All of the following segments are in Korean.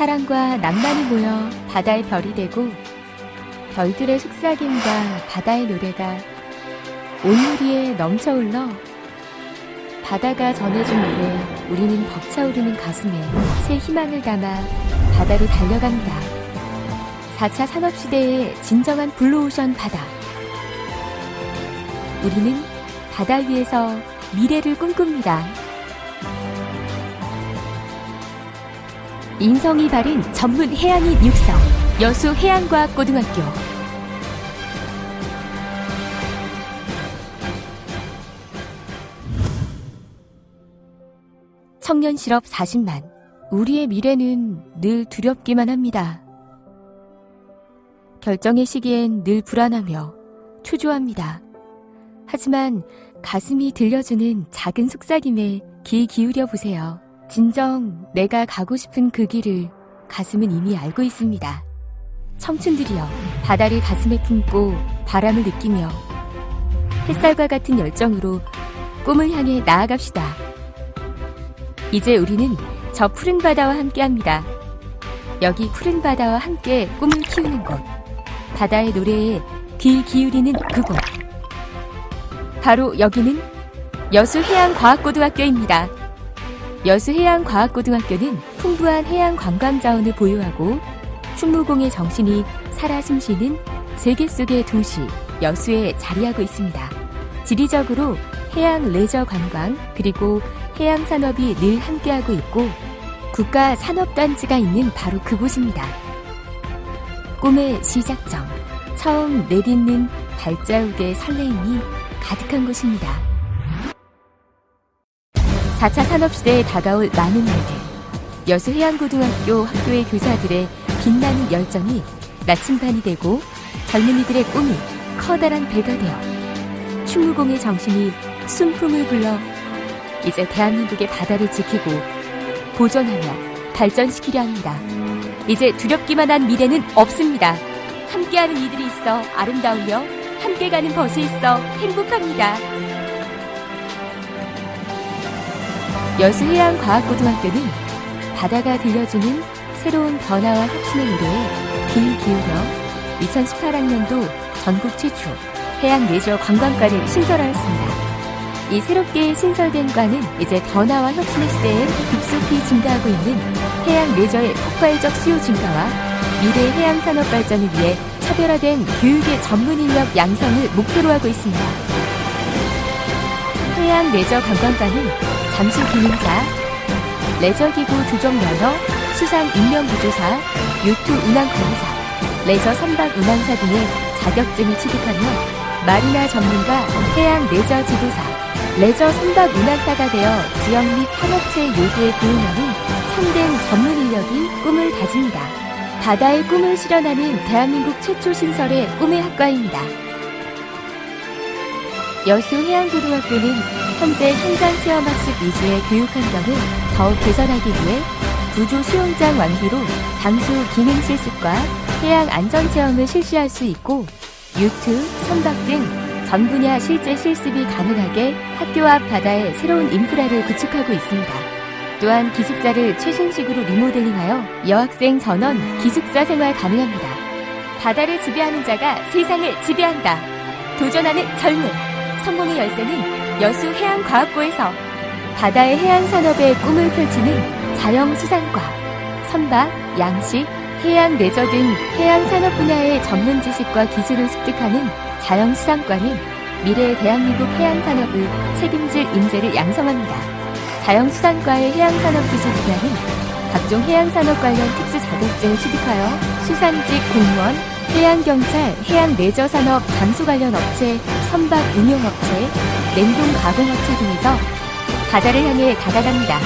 사랑과 낭만이 모여 바다의 별이 되고 별들의 속삭임과 바다의 노래가 온누리에 넘쳐 흘러 바다가 전해준 노래 우리는 벅차오르는 가슴에 새 희망을 담아 바다로 달려갑니다. 4차 산업시대의 진정한 블루오션 바다. 우리는 바다 위에서 미래를 꿈꿉니다. 인성이 바른 전문 해양인 육성 여수 해양과학고등학교 청년 실업 40만 우리의 미래는 늘 두렵기만 합니다. 결정의 시기엔 늘 불안하며 초조합니다. 하지만 가슴이 들려주는 작은 속삭임에 귀 기울여 보세요. 진정 내가 가고 싶은 그 길을 가슴은 이미 알고 있습니다. 청춘들이여 바다를 가슴에 품고 바람을 느끼며 햇살과 같은 열정으로 꿈을 향해 나아갑시다. 이제 우리는 저 푸른 바다와 함께 합니다. 여기 푸른 바다와 함께 꿈을 키우는 곳. 바다의 노래에 귀 기울이는 그곳. 바로 여기는 여수 해양과학고등학교입니다. 여수해양과학고등학교는 풍부한 해양 관광 자원을 보유하고 충무공의 정신이 살아 숨쉬는 세계 속의 도시 여수에 자리하고 있습니다. 지리적으로 해양 레저 관광 그리고 해양 산업이 늘 함께하고 있고 국가 산업단지가 있는 바로 그곳입니다. 꿈의 시작점, 처음 내딛는 발자국의 설레임이 가득한 곳입니다. 4차 산업시대에 다가올 많은 일들, 여수 해양고등학교 학교의 교사들의 빛나는 열정이 나침반이 되고 젊은이들의 꿈이 커다란 배가 되어 충무공의 정신이 순풍을 불러 이제 대한민국의 바다를 지키고 보존하며 발전시키려 합니다. 이제 두렵기만 한 미래는 없습니다. 함께하는 이들이 있어 아름다우며 함께 가는 벗이 있어 행복합니다. 여수해양과학고등학교는 바다가 들려주는 새로운 변화와 혁신의 노래에 귀 기울여 2018학년도 전국 최초 해양 레저 관광과를 신설하였습니다. 이 새롭게 신설된 과는 이제 변화와 혁신의 시대에 급속히 증가하고 있는 해양 레저의 폭발적 수요 증가와 미래 해양 산업 발전을 위해 차별화된 교육의 전문 인력 양성을 목표로 하고 있습니다. 해양 레저 관광과는 잠수 기능사, 레저기구 조정 면허, 수상 인명 구조사, 요트 운항 관리사, 레저 선박 운항사 등의 자격증을 취득하며 마리나 전문가, 해양 레저 지도사, 레저 선박 운항사가 되어 지역 및 산업체 요구에 부응하는 참된 전문 인력이 꿈을 다집니다. 바다의 꿈을 실현하는 대한민국 최초 신설의 꿈의 학과입니다. 여수 해양고등학교는 현재 현장 체험학습 위주의 교육 환경을 더욱 개선하기 위해 구조 수영장 완비로 잠수 기능 실습과 해양 안전 체험을 실시할 수 있고 유트, 선박 등 전 분야 실제 실습이 가능하게 학교 앞 바다에 새로운 인프라를 구축하고 있습니다. 또한 기숙사를 최신식으로 리모델링하여 여학생 전원 기숙사 생활 가능합니다. 바다를 지배하는 자가 세상을 지배한다. 도전하는 젊음. 성공의 열쇠는 여수 해양과학고에서 바다의 해양산업의 꿈을 펼치는 자영 수산과, 선박, 양식, 해양 레저 등 해양 산업 분야의 전문 지식과 기술을 습득하는 자영 수산과는 미래의 대한민국 해양 산업을 책임질 인재를 양성합니다. 자영 수산과의 해양 산업 기술 분야는 각종 해양 산업 관련 특수 자격증을 취득하여 수산직 공무원, 해양 경찰, 해양레저산업 잠수 관련 업체, 선박 운용업체, 냉동 가공업체 등에서 바다를 향해 다가갑니다.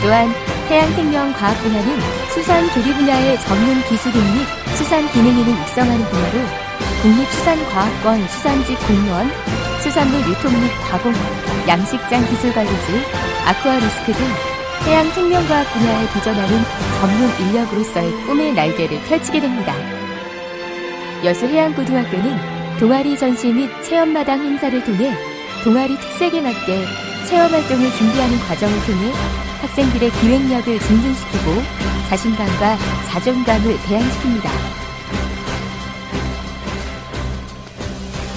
또한 해양생명과학 분야는 수산 조리 분야의 전문 기술인 및 수산 기능인을 육성하는 분야로 국립수산과학원 수산직 공무원, 수산물 유통 및 가공업, 양식장 기술관리직, 아쿠아리스크 등 해양 생명과학 분야에 도전하는 전문 인력으로서의 꿈의 날개를 펼치게 됩니다. 여수해양고등학교는 동아리 전시 및 체험마당 행사를 통해 동아리 특색에 맞게 체험 활동을 준비하는 과정을 통해 학생들의 기획력을 증진시키고 자신감과 자존감을 대항시킵니다.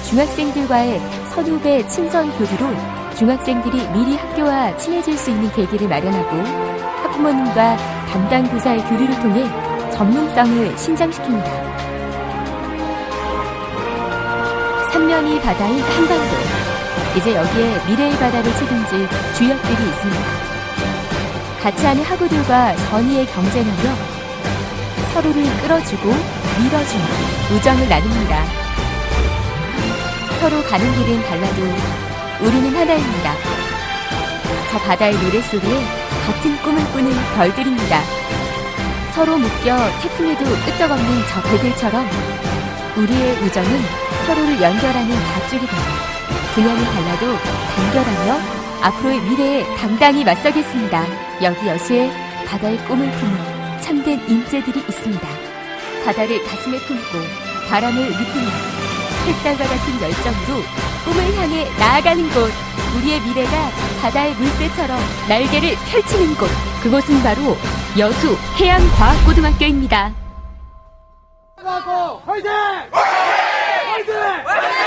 중학생들과의 선후배 친선 교류로 중학생들이 미리 학교와 친해질 수 있는 계기를 마련하고 학부모님과 담당 교사의 교류를 통해 전문성을 신장시킵니다. 삼면이 바다인 한반도. 이제 여기에 미래의 바다를 책임질 주역들이 있습니다. 같이 하는 학우들과 선의의 경쟁하며 서로를 끌어주고 밀어주는 우정을 나눕니다. 서로 가는 길은 달라도 우리는 하나입니다. 저 바다의 노랫소리에 같은 꿈을 꾸는 별들입니다. 서로 묶여 태풍에도 끄떡없는 저 배들처럼 우리의 우정은 서로를 연결하는 밧줄이 되고 분야는 달라도 단결하며 앞으로의 미래에 당당히 맞서겠습니다. 여기 여수에 바다의 꿈을 품은 참된 인재들이 있습니다. 바다를 가슴에 품고 바람을 느끼며 햇살과 같은 열정으로 꿈을 향해 나아가는 곳 우리의 미래가 바다의 물새처럼 날개를 펼치는 곳 그곳은 바로 여수 해양과학고등학교입니다. 하고 화이팅! 화이팅! 화이팅! 화이팅!